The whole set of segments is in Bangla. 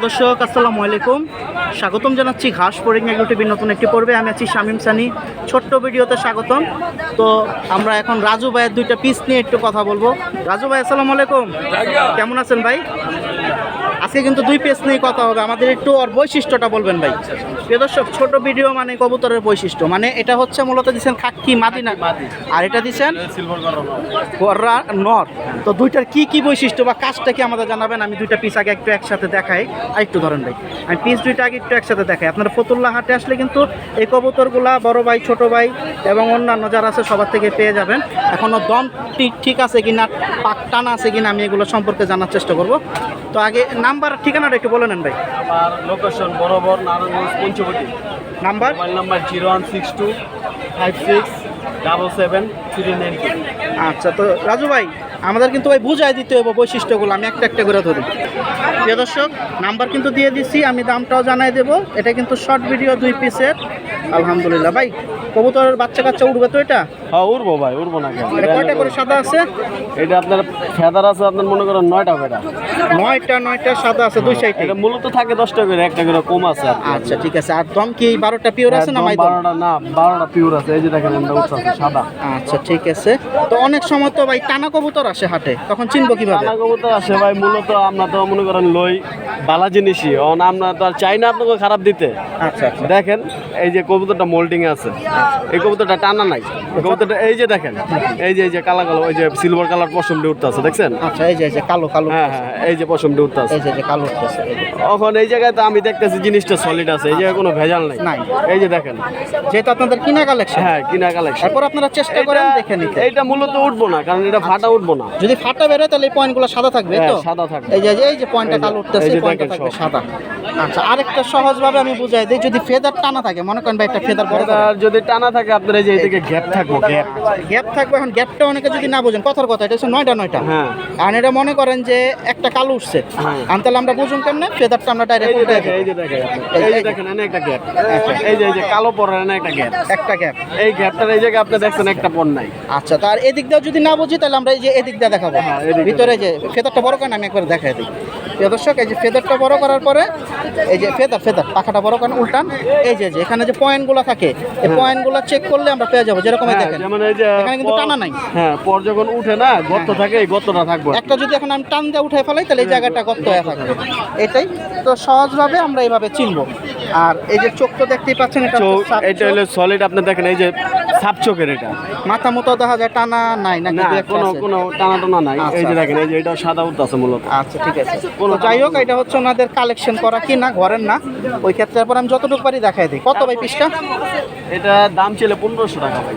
প্রিয় দর্শক আসসালামু আলাইকুম। স্বাগতম জানাচ্ছি ঘাস ফরিং এগ্রো টিভির নতুন একটি পর্বে। আমি আছি শামিম সানি। ছোট্ট ভিডিওতে স্বাগতম। তো আমরা এখন রাজু ভাইয়ের দুইটা পিস নিয়ে একটু কথা বলব। রাজু ভাই আসসালামু আলাইকুম। কেমন আছেন ভাই? আজকে কিন্তু দুই পিস নিয়ে কথা হবে। আমাদের একটু ওর বৈশিষ্ট্যটা বলবেন ভাই। দর্শক, ছোট ভিডিও মানে কবুতরের বৈশিষ্ট্য। মানে এটা হচ্ছে মূলত দিচ্ছেন খাক্কি মাদি না আর এটা দিচ্ছেন নর। তো দুইটার কি কি বৈশিষ্ট্য বা কাজটা কি আমাদের জানাবেন? আমি দুইটা পিস আগে একটু একসাথে দেখাই। আর একটু ধরেন ভাই, আমি পিস দুইটা আগে একটু একসাথে দেখাই। আপনারা ফতুল্লা হাটে আসলে কিন্তু এই কবুতরগুলা বড় ভাই, ছোট ভাই এবং অন্যান্য যারা আছে সবার থেকে পেয়ে যাবেন। এখনও দম ঠিক আছে কিনা, পাক টানা আছে কিনা আমি এগুলো সম্পর্কে জানার চেষ্টা করব। তো আগে নাম্বার ঠিকানাটা একটু বলে নেন ভাই। আমার লোকেশন বরাবর Narayanganj Panchabati. Number? Mobile number zero one six two five six double seven three nine আচ্ছা তো রাজু ভাই আমাদের কিন্তু ভাই বুঝাই দিতে হবে বৈশিষ্ট্যগুলো আমি একটা একটা করে ধরি প্রিয় দর্শক নাম্বার কিন্তু দিয়ে দিচ্ছি আমি দামটাও জানাই দেবো। এটা কিন্তু শর্ট ভিডিও দুই পিসের আলহামদুলিল্লাহ ভাই কবুতরের বাচ্চা কাচ্চা উঠবে তো এটা? হ্যাঁ উড়বো ভাই উড়বো না কেন? এটা কয়টা করে সাদা আছে? এটা আপনার ফেদার আছে আপনার মনে করেন নয়টা করে। নয়টা নয়টা সাদা আছে দুই সাইডে। এটা মূলত থাকে দশটা করে একটা করে কম আছে আচ্ছা ঠিক আছে। আর দম কি বারোটা পিওর আছে না একদম বারোটা না বারোটা পিওর আছে। এই যে দেখেন এটা উঠছে সাদা। আচ্ছা ঠিক আছে। তো অনেক সময় তো ভাই টানা কবুতর আসে হাটে। তখন চিনবো কীভাবে? কানা কবুতর আসে ভাই মূলত আমরা তো মনে করেন লই বালা জিনিসই অন আমরা তো আর চাই না আপনাকে খারাপ দিতে। আচ্ছা আচ্ছা। দেখেন এই যে কবুতরটা মোল্ডিং আছে। এই কবুতরটা টানা নাই। কবুতরটা এই যে দেখেন এই যে এই যে কালা কালো ওই যে সিলভার কালার পশম দিয়ে উঠতে দেখছেন? আচ্ছা এই যে এই যে কালো কালো হ্যাঁ হ্যাঁ এই যে পশম দিয়ে উঠতে এই যে যে কালো উঠতেছে এখন এই জায়গায় তো আমি দেখতেছি জিনিসটা সলিড আছে এই জায়গায় কোনো ভেজাল নাই। নাই। এই যে দেখেন। যেহেতু আপনাদের কিনা কালেকশন হ্যাঁ কিনা কালেকশন তারপর আপনারা চেষ্টা করেন দেখে নিতে। এইটা মূলত উঠবো না কারণ এটা ফাটা উঠবো না। যদি ফাটা বেরোয় তাহলে এই পয়েন্টগুলো সাদা থাকবে হ্যাঁ, তো? সাদা থাকবে। এই যে এই যে পয়েন্টটা কালো উঠতেছে পয়েন্টটা থাকবে সাদা। আচ্ছা আরেকটা সহজভাবে আমি বুঝাই দিই যদি ফেদার টানা থাকে মনে করেন ভাই একটা ফেদার বড় আর যদি টানা থাকে আপনার এই যে এইদিকে গ্যাপ থাকব গ্যাপ। গ্যাপ থাকবে এখন গ্যাপটা অনেকে যদি না বোঝেন কথার কথা এটা হচ্ছে নয়টা নয়টা। হ্যাঁ। আর এটা মনে করেন যে একটা কালো উঠছে। হ্যাঁ। আর তাহলে আমরা বুঝুন কেমনে? ফেদারটা আমরা ডাইরেক্ট উঠে এই যে দেখেন এই- যে দেখেন এনে একটা গ্যাপ। এই যে এই যে কালো এনে একটা গ্যাপ। একটা গ্যাপ। এই গ্যাপটার এই জায়গায় আপনি দেখছেন একটা পর নাই। আচ্ছা তার এদিক দিয়েও যদি না বুঝি তাহলে আমরা এই যে এদিক দিয়ে দেখাবো। হ্যাঁ, এদিক দিয়ে। ভিতরে যে ফেদারটা বড় করেন আমি একবার দেখাই দিই। প্রিয় দর্শক এই যে ফেদারটা বড় করার পরে এই যে ফেদার ফেদার পাখাটা বড় করেন উল্টান। এই যে এখানে যে পয়েন্টগুলো থাকে এই পয়েন্টগুলো চেক করলে আমরা পেয়ে যাব যেরকম হ্যাঁ, দেখেন। এখানে কিন্তু টানা নাই। হ্যাঁ পর যখন উঠে না গর্ত থাকে এই গর্তটা থাকবে একটা যদি এখন আমি টান দিয়ে উঠে ফেলাই তাহলে এই জায়গাটা গর্ত হয়ে থাকবে। এটাই। তো সহজভাবে আমরা এইভাবে চিনবো। আর এই যে চোখ তো দেখতেই পাচ্ছেন এটা এটা হলো সলিড আপনি দেখেন এই যে সাপ চোখের এটা। মাথা মতো দেখা যায় টানা নাই না কোনো কোনো টানা টানা নাই। এই যে আচ্ছা। দেখেন এই যে এটা সাদা উদ্দ আছে মূলত। আচ্ছা ঠিক আছে। কোনো যাই হোক এটা হচ্ছে ওনাদের কালেকশন করা কি না ঘরের না। ওই ক্ষেত্রে পর আমি যতটুকু পারি দেখাই দিই। কত ভাই পিসটা? এটা দাম ছিল পনেরোশো টাকা ভাই।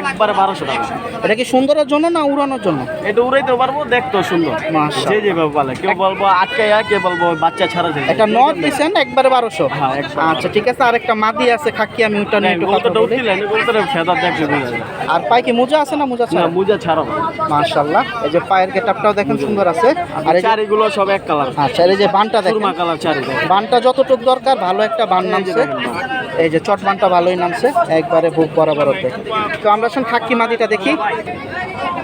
একবারে বারোশো টাকা। এটা কি সুন্দরের জন্য না উড়ানোর জন্য? এটা উড়াইতে পারব দেখতো সুন্দর। যে যেভাবে বলে কেউ বলব আটকাইয়া কে বলব বাচ্চা ছাড়া যায় এটা নট দিছেন একবারে বারোশো? হ্যাঁ, আচ্ছা ঠিক আছে আর একটা মাদি আছে খাকি আমি ওটা নিয়ে একটু কথা উঠছিলেন ফেদার দেখলে আর পায়ে কি মোজা আছে না মোজা ছাড়া? মুজা ছাড়াও। মাশাআল্লাহ এই যে পায়ের গেটআপটাও দেখেন সুন্দর আছে। আর এই চারিগুলো সব এক কালার। আচ্ছা এই যে বানটা দেখেন। সুরমা কালার চারি বানটা যতটুকু দরকার ভালো একটা বান নামছে। এই যে চটমানটা ভালোই নামছে একবারে বুক বরাবর হতে তো আমরা এখন খাক্কি মাদিটা দেখি।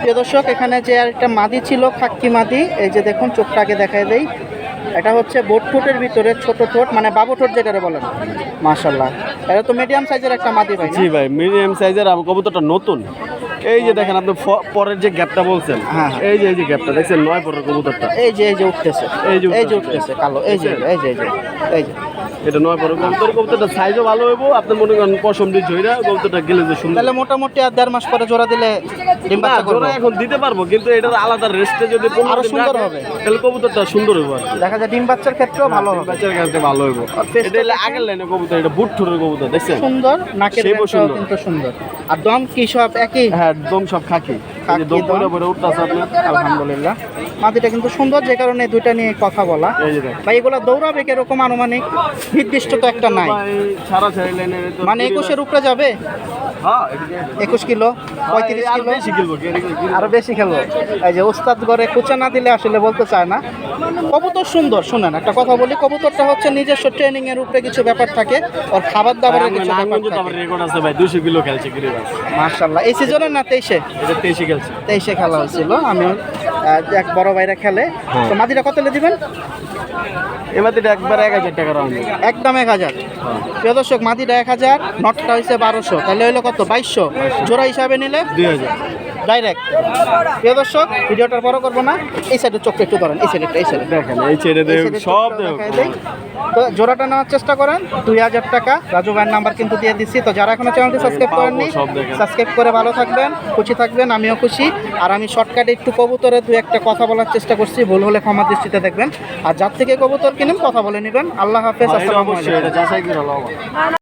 প্রিয় দর্শক এখানে যে একটা মাদি ছিল খাক্কি মাদি এই যে দেখুন চোখটাকে দেখাই দেই। এটা হচ্ছে বোট ঠোঁটের ভিতরে ছোট ঠোঁট মানে বাবু ঠোঁট যেটা বলেন। মাশাল্লাহ এটা তো মিডিয়াম সাইজের একটা মাদি ভাই জি ভাই মিডিয়াম সাইজের কবুতরটা নতুন। এই যে দেখেন আপনি পরের যে গ্যাপটা বলছেন হ্যাঁ। এই যে এই যে গ্যাপটা দেখছেন নয় পরের কবুতরটা। এই যে এই যে উঠতেছে। এই যে এই যে। উঠতেছে কালো। এই যে এই যে এই যে এই যে। এটা নয় পরের কবুতর কবুতরটা সাইজও ভালো হইব আপনি মনে করেন পশম দিয়ে ঝইরা কবুতরটা গেলে যে সুন্দর। তাহলে মোটামুটি আর দেড় মাস পরে জোড়া দিলে ডিম বাচ্চা করবে। জোড়া এখন দিতে পারব কিন্তু এটার আলাদা রেস্টে যদি আরও সুন্দর হবে। তাহলে কবুতরটা সুন্দর হইব দেখা যায় ডিম বাচ্চার ক্ষেত্রেও ভালো হবে। বাচ্চার কাছে ভালো হইব। এটা হলে আগের লাইনে কবুতর এটা বুট ঠোরের কবুতর দেখছেন? সুন্দর নাকের। কিন্তু সুন্দর। আর দম কি সব একই? হ্যাঁ দম সব খাকি। আলহামদুলিল্লাহ। মাটিটা কিন্তু সুন্দর যে কারণে দুইটা নিয়ে কথা বলা। ভাই এগুলো দৌড়াবে কীরকম আনুমানিক? নির্দিষ্ট তো একটা নাই। মানে একুশের উপরে যাবে? হ্যাঁ একুশ কিলো। পঁয়ত্রিশ কিলো। আরও বেশি খেলব। এই যে উস্তাদ ঘরে কুচা না দিলে আসলে বলতে চায় না। কবুতর সুন্দর শুনেন একটা কথা বলি কবুতরটা হচ্ছে নিজস্ব ট্রেনিং এর উপরে কিছু ব্যাপার থাকে ওর খাবার দাবারের কিছু ব্যাপার থাকে। মার্শাল্লাহ এই সিজনে না তেইশে? তেইশে তেইশে খেলা হয়েছিল আমি এক বড় ভাইরা খেলে। হ্যাঁ। তো মাদিটা কত দিবেন? এবার একবার এক হাজার টাকা রাউন্ড একদম এক হাজার। প্রিয় দর্শক মাদিটা এক হাজার নটটা হয়েছে বারোশো। তাহলে হইল কত? বাইশশো। জোড়া হিসাবে নিলে? দুই হাজার। ডাইরেক্ট প্রিয় দর্শক ভিডিওটা বড় করব না। এই সাইডের চোখটা একটু ধরেন এই সাইডটা এই সাইডে দেখেন এই ছেড়ে সব তো জোড়াটা নেওয়ার চেষ্টা করেন দুই হাজার টাকা। রাজু ভাইয়ের নাম্বার কিন্তু দিয়ে দিচ্ছি। তো যারা এখনও চ্যানেলটি সাবস্ক্রাইব করেননি সাবস্ক্রাইব করে ভালো থাকবেন খুশি থাকবেন আমিও খুশি। আর আমি শর্টকাটে একটু কবুতরে দু একটা কথা বলার চেষ্টা করছি ভুল হলে ক্ষমা দৃষ্টিতে দেখবেন। আর যার থেকে কবুতর কিনেন কথা বলে নেবেন। আল্লাহ হাফেজ এটা আসসালামু আলাইকুম।